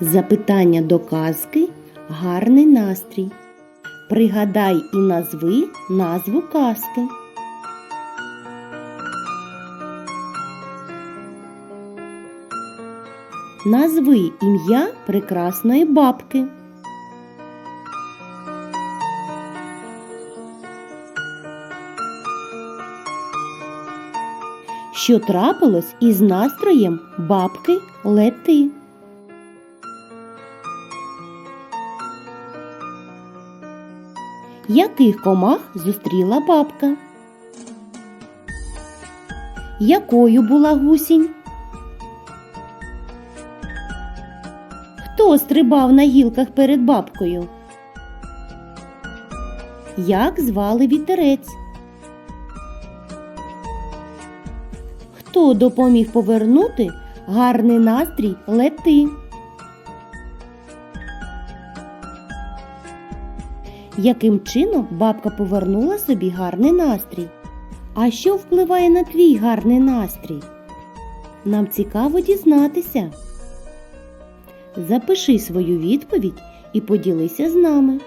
Запитання до казки гарний настрій. Пригадай і назви назву казки. Назви ім'я прекрасної бабки. Що трапилось із настроєм бабки Лети? Яких комах зустріла бабка? Якою була гусінь? Хто стрибав на гілках перед бабкою? Як звали вітерець? Хто допоміг повернути гарний настрій лети? Яким чином бабка повернула собі гарний настрій? А що впливає на твій гарний настрій? Нам цікаво дізнатися. Запиши свою відповідь і поділися з нами.